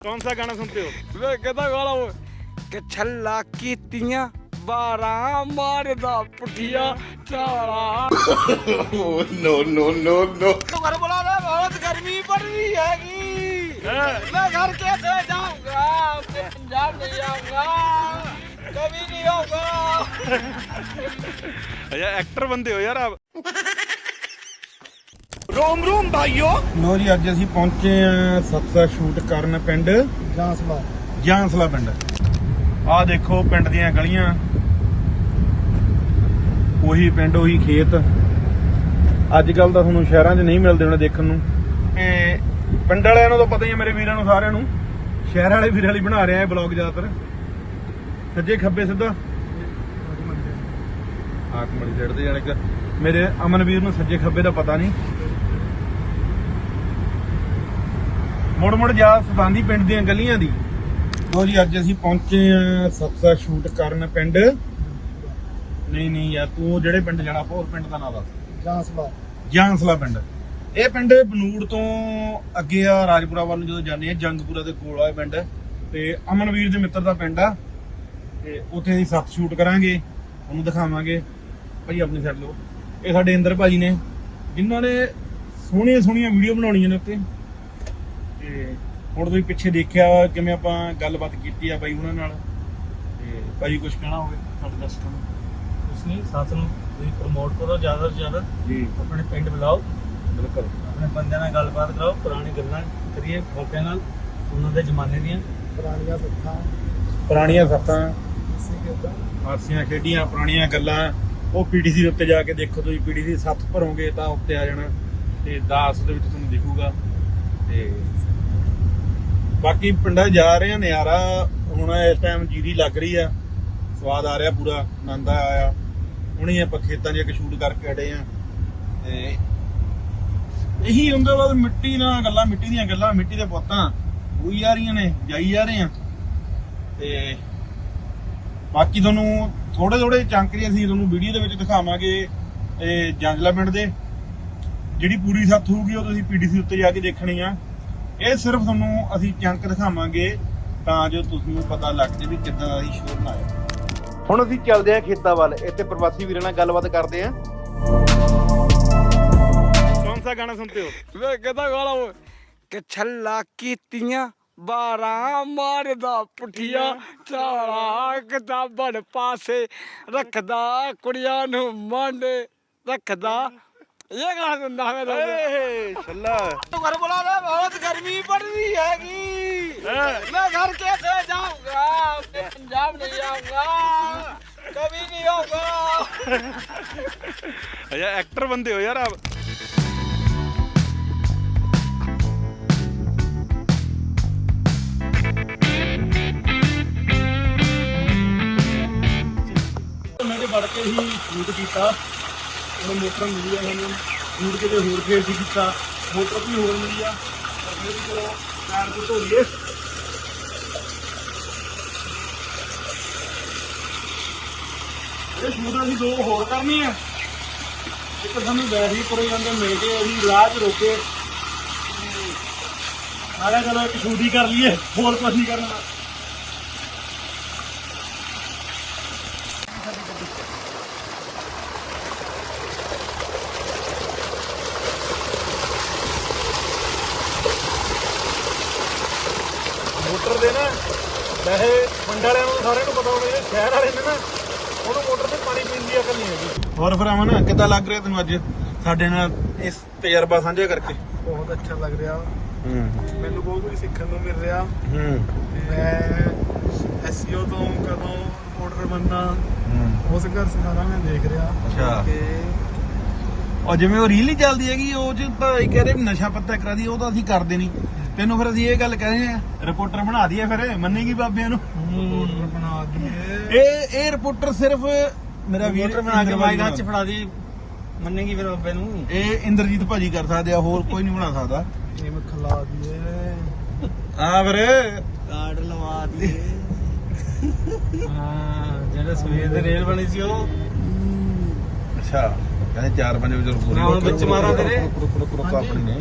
कौन सा गाना सुनते हो ਵੇ ਕਿਹਦਾ ਗਾਲਾ ਓਏ ਕਿ ਛੱਲਾ ਕੀਤੀਆਂ ਬਾਰਾਂ ਮਾਰਦਾ ਪੁੱਠੀਆਂ ਚਾਲਾ no, no, no, no. ਤੂੰ ਘਰ ਬੁਲਾ ਲੈ ਬਹੁਤ ਗਰਮੀ ਪੜ ਰਹੀ ਹੈਗੀ ਮੈਂ घर कैसे जाऊंगा मैं पंजाब नहीं जाऊंगा कभी नहीं होगा अच्छा एक्टर बनते हो यार आप ਰੋਮ ਰੋਮ ਭਾਈਓ ਲੋ ਜੀ ਅੱਜ ਅਸੀਂ ਪਹੁੰਚੇ ਆ ਸਤਸਾ ਸ਼ੂਟ ਕਰਨ ਪਿੰਡ ਜਾਂਸਲਾ। ਜਾਂਸਲਾ ਪਿੰਡ। ਆਹ ਦੇਖੋ ਪਿੰਡ ਦੀਆਂ ਗਲੀਆਂ। ਉਹੀ ਪਿੰਡ ਉਹੀ ਖੇਤ। ਅੱਜ ਕੱਲ ਤਾਂ ਤੁਹਾਨੂੰ ਸ਼ਹਿਰਾਂ 'ਚ ਨਹੀਂ ਮਿਲਦੇ ਹੁਣ ਦੇਖਣ ਨੂੰ। ਤੇ ਪਿੰਡ ਵਾਲਿਆਂ ਨੂੰ ਤਾਂ ਪਤਾ ਹੀ ਹੈ ਮੇਰੇ ਵੀਰਾਂ ਨੂੰ ਸਾਰਿਆਂ ਨੂੰ। ਸ਼ਹਿਰ ਵਾਲੇ ਵੀਰਾਂ ਲਈ ਬਣਾ ਰਿਹਾ ਇਹ ਬਲੌਗ ਜ਼ਿਆਦਾਤਰ। ਸੱਜੇ ਖੱਬੇ ਸਿੱਧਾ। ਆਕਮਣੀ ਚੜਦੇ ਜਾਨੇ ਮੇਰੇ ਅਮਨਵੀਰ ਨੂੰ ਸੱਜੇ ਖੱਬੇ ਦਾ ਪਤਾ ਨਹੀਂ। ਮੁੜ ਮੁੜ ਜਾ ਸਤਾਂਦੀ ਪਿੰਡ ਦੀਆਂ ਗਲੀਆਂ ਦੀ। ਲੋ ਜੀ ਅੱਜ ਅਸੀਂ ਪਹੁੰਚੇ ਆ ਸਤਸਾ ਸ਼ੂਟ ਕਰਨ ਪਿੰਡ। ਨਹੀਂ ਨਹੀਂ ਯਾਰ ਤੂੰ ਜਿਹੜੇ ਪਿੰਡ ਜਾਣਾ ਹੋਰ ਪਿੰਡ ਦਾ ਨਾਮ ਦੱਸ। ਜਾਂਸਲਾ। ਜਾਂਸਲਾ ਪਿੰਡ। ਇਹ ਪਿੰਡ ਬਨੂੜ ਤੋਂ ਅੱਗੇ ਆ ਰਾਜਪੁਰਾ ਵੱਲ ਨੂੰ ਜਦੋਂ ਜਾਂਦੇ ਆ ਜੰਗਪੁਰਾ ਦੇ ਕੋਲ ਆ ਇਹ ਪਿੰਡ। ਤੇ ਅਮਨਵੀਰ ਦੇ ਮਿੱਤਰ ਦਾ ਪਿੰਡ ਆ। ਤੇ ਉੱਥੇ ਅਸੀਂ ਸੱਤ ਸ਼ੂਟ ਕਰਾਂਗੇ ਉਹਨੂੰ ਦਿਖਾਵਾਂਗੇ। ਭਾਈ ਆਪਣੀ ਸਾਈਡ ਲਓ। ਇਹ ਸਾਡੇ ਇੰਦਰ ਭਾਜੀ ਨੇ ਜਿਨ੍ਹਾਂ ਨੇ ਸੋਹਣੀਆਂ ਸੋਹਣੀਆਂ ਵੀਡੀਓ ਬਣਾਉਣੀਆਂ ਨੇ ਉੱਤੇ। ਤੇ ਹੁਣ ਤੁਸੀਂ ਪਿੱਛੇ ਦੇਖਿਆ ਕਿਵੇਂ ਆਪਾਂ ਗੱਲਬਾਤ ਕੀਤੀ ਆ ਬਾਈ ਉਹਨਾਂ ਨਾਲ? ਤੇ ਭਾਈ ਕੁਝ ਕਹਿਣਾ ਹੋਵੇ ਸਾਡੇ ਦਰਸ਼ਕਾਂ ਨੂੰ? ਕੁਛ ਨਹੀਂ ਸਾਥ ਨੂੰ ਤੁਸੀਂ ਪ੍ਰਮੋਟ ਕਰੋ ਜ਼ਿਆਦਾ ਤੋਂ ਜ਼ਿਆਦਾ। ਜੀ। ਆਪਣੇ ਪਿੰਡ ਬੁਲਾਓ। ਬਿਲਕੁਲ। ਆਪਣੇ ਬੰਦਿਆਂ ਨਾਲ ਗੱਲਬਾਤ ਕਰਾਓ ਪੁਰਾਣੀ ਗੱਲਾਂ ਕਰੀਏ ਮੌਕਿਆਂ ਨਾਲ ਉਹਨਾਂ ਦੇ ਜ਼ਮਾਨੇ ਦੀਆਂ। ਪੁਰਾਣੀਆਂ ਸੱਥਾਂ ਪੁਰਾਣੀਆਂ ਸੱਤਾਂ। ਹਾਸੀਆਂ ਖੇਡੀਆਂ ਪੁਰਾਣੀਆਂ ਗੱਲਾਂ। ਉਹ ਪੀਡੀਸੀ ਦੇ ਉੱਤੇ ਜਾ ਕੇ ਦੇਖੋ ਤੁਸੀਂ ਪੀਡੀਸੀ ਸੱਤ ਭਰੋਗੇ ਤਾਂ ਉੱਤੇ ਆ ਜਾਣਾ। ਤੇ 10 ਦੇ ਵਿੱਚ ਤੁਹਾਨੂੰ ਦਿਖੂਗਾ। ਤੇ ਬਾਕੀ ਪਿੰਡਾਂ ਜਾ ਰਹੇ ਆ, ਨਜ਼ਾਰਾ ਹੁਣ ਇਸ ਟਾਈਮ ਜੀਰੀ ਲੱਗ ਰਹੀ ਆ। ਸਵਾਦ ਆ ਰਿਹਾ ਪੂਰਾ, ਆਨੰਦ ਆਇਆ। ਹੁਣੀ ਆਪਾਂ ਖੇਤਾਂ 'ਚ ਇੱਕ ਸ਼ੂਟ ਕਰਕੇ ਅੜੇ ਆ। ਤੇ ਇਹੀ ਹੁੰਦਾ ਬਾਅਦ ਮਿੱਟੀ ਨਾਲ ਗੱਲਾਂ, ਮਿੱਟੀ ਦੀਆਂ ਗੱਲਾਂ, ਮਿੱਟੀ ਦੇ ਪੁੱਤਾਂ। ਹੋਈ ਜਾ ਰਹੀਆਂ ਨੇ, ਜਾਈ ਜਾ ਰਹੇ ਆ। ਤੇ ਬਾਕੀ ਤੁਹਾਨੂੰ ਥੋੜੇ ਥੋੜੇ ਚੰਕਰੀ ਅਸੀਂ ਤੁਹਾਨੂੰ ਵੀਡੀਓ ਦੇ ਵਿੱਚ ਦਿਖਾਵਾਂਗੇ, ਇਹ ਜੰਗਲਾ ਪਿੰਡ ਦੇ। ਜਿਹੜੀ ਪੂਰੀ ਸੱਤ ਹੋਊਗੀ, ਉਹ ਤੁਸੀਂ ਪੀਡੀਸੀ ਉੱਤੇ ਜਾ ਕੇ ਦੇਖਣੀ ਆ। ਇਹ ਸਿਰਫ ਤੁਹਾਨੂੰ ਅਸੀਂ ਚੰਕ ਦਿਖਾਵਾਂਗੇ ਤਾਂ ਜੋ ਤੁਹਾਨੂੰ ਪਤਾ ਲੱਗ ਜੇ ਵੀ ਕਿੱਦਾਂ ਦਾ ਅਸੀਂ ਸ਼ੋਰ ਲਾਇਆ। ਹੁਣ ਅਸੀਂ ਚੱਲਦੇ ਆ ਖੇਤਾਂ ਵੱਲ। ਇੱਥੇ ਪ੍ਰਵਾਸੀ ਵੀਰਾਂ ਨਾਲ ਗੱਲਬਾਤ ਕਰਦੇ ਆ ਕੌਣ ਸਾ ਗਾਣਾ ਸੁਣਦੇ ਹੋ? ਵੇ ਕਿਹਦਾ ਗਾਣਾ ਉਹ ਕਿ ਛੱਲਾ ਕੀਤੀਆਂ ਬਾਰਾਂ ਮਾਰਦਾ ਪੁੱਠੀਆਂ ਚਾਲਾ ਕਿਤਾਬਣ ਪਾਸੇ ਰੱਖਦਾ ਕੁੜੀਆਂ ਨੂੰ ਮਾਂਡੇ ਰੱਖਦਾ। ਇਹ ਗਾਣਾ ਦਿੰਦਾ ਮੈਂ ਏ ਛੱਲਾ। ਤੂੰ ਘਰ ਬੁਲਾ ਲੈ ਬਹੁਤ ਗਰਮੀ ਪੜ ਰਹੀ ਹੈਗੀ ਮੈਂ ਘਰ ਕੈਸੇ ਜਾਊਂਗਾ? ਮੈਂ ਪੰਜਾਬ ਨਹੀਂ ਆਊਂਗਾ। ਕभी ਨਹੀਂ ਆਊਂਗਾ। ਯਾਰ ਐਕਟਰ ਬੰਦੇ ਹੋ ਯਾਰ ਆਪ। ਉਹਨਾਂ ਦੇ ਵੜ ਕੇ ਹੀ ਸ਼ੂਟ ਕੀਤਾ। ਉਹ ਮੋਟਰ ਮਿਲੀ ਆ ਸਾਨੂੰ ਸ਼ੂਟ ਕਿਤੇ ਹੋਰ ਫੇਰ ਸੀ ਕੀਤਾ। ਮੋਟਰ ਵੀ ਹੋਰ ਮਿਲੀ ਆ ਪਰ ਫਿਰ ਵੀ ਚਲੋ, ਪੈਰ ਤੋਂ ਧੋ ਲਈਏ ਇਹ ਸ਼ੂਟ ਅਸੀਂ ਦੋ ਹੋਰ ਕਰਨੀ ਆ। ਇੱਕ ਸਾਨੂੰ ਵੈਸੇ ਹੀ ਤੁਰੇ ਜਾਂਦੇ ਮਿਲ ਕੇ ਅਸੀਂ ਰਾਹ 'ਚ ਰੋਕੇ। ਸਾਰਾ ਚਲੋ ਇੱਕ ਸ਼ੂਟ ਹੀ ਕਰ ਲਈਏ। ਹੋਰ ਕੁਝ ਨਹੀਂ ਕਰਨਾ ਮੋਟਰ ਦੇ ਨਾ ਵੈਸੇ ਪਿੰਡ ਵਾਲਿਆਂ ਨੂੰ ਸਾਰਿਆਂ ਨੂੰ ਪਤਾ ਹੋਣਾ ਜਿਹੜੇ ਸ਼ਹਿਰ ਵਾਲੇ ਨੇ ਨਾ ਉਹਨੂੰ ਮੋਟਰ ਤੇ ਪਾਣੀ ਪੀਣ ਦੀ ਅਕਲ ਨਹੀਂ ਹੈਗੀ। ਹੋਰ ਫਿਰ ਅਮਨ ਕਿੱਦਾਂ ਲੱਗ ਰਿਹਾ ਤੈਨੂੰ ਅੱਜ? ਸਾਡੇ ਨਾਲ ਇਸ ਤਜਰਬਾ ਸਾਂਝਾ ਕਰਕੇ। ਬਹੁਤ ਅੱਛਾ ਲੱਗ ਰਿਹਾ। ਹੂੰ। ਮੈਨੂੰ ਬਹੁਤ ਕੁਝ ਸਿੱਖਣ ਨੂੰ ਮਿਲ ਰਿਹਾ। ਹੂੰ। ਮੈਂ ਐਸਈਓ ਤੋਂ ਕਦੋਂ ਬਣਨਾ ਹੂੰ। ਉਸ ਘਰ ਸਾਰਾ ਮੈਂ ਦੇਖ ਰਿਹਾ। ਅੱਛਾ। ਔਰ ਜਿਵੇਂ ਉਹ ਰੀਲ ਨਹੀਂ ਚੱਲਦੀ ਹੈਗੀ ਉਹ ਚ ਤਾਂ ਇਹ ਕਹਿ ਰਹੇ ਨਸ਼ਾ ਪੱਤਾ ਕਰਾ ਦੀ ਉਹ ਤਾਂ ਅਸੀਂ ਕਰਦੇ ਨਹੀਂ। ਤੈਨੂੰ ਫਿਰ ਅਸੀਂ ਇਹ ਗੱਲ ਕਹਿੰਦੇ ਆ ਰਿਪੋਰਟਰ ਬਣਾ ਦਈਏ ਫਿਰ ਮੰਨੇਗੀ ਬਾਬਿਆਂ ਨੂੰ ਰਿਪੋਰਟਰ ਬਣਾ ਦਈਏ ਇਹ ਇਹ ਰਿਪੋਰਟਰ ਸਿਰਫ ਮੇਰਾ ਵੀਰ ਬਣਾ ਕੇ ਮਾਈਕ ਚ ਫੜਾ ਦੀ ਮੰਨੇਗੀ ਫਿਰ ਬਾਬੇ ਨੂੰ ਇਹ ਇੰਦਰਜੀਤ ਭਾਜੀ ਕਰ ਸਕਦੇ ਆ ਹੋਰ ਕੋਈ ਨਹੀਂ ਬਣਾ ਸਕਦਾ ਇਹ ਮੈਂ ਖਿਲਾ ਦਈਏ ਹਾਂ ਫਿਰ ਕਾਰਡ ਲਵਾ ਦਈਏ ਹਾਂ ਜਿਹੜਾ ਸਵੇਰ ਦੇ ਰੇਲ ਬਣੀ ਸੀ ਉਹ ਅੱਛਾ ਕਹਿੰਦੇ 4-5 ਵਜੇ ਮੈਂ ਹੁਣ ਵਿੱਚ ਮਾਰਾਂ ਤੇਰੇ? ਆਪਣੀ ਨੇ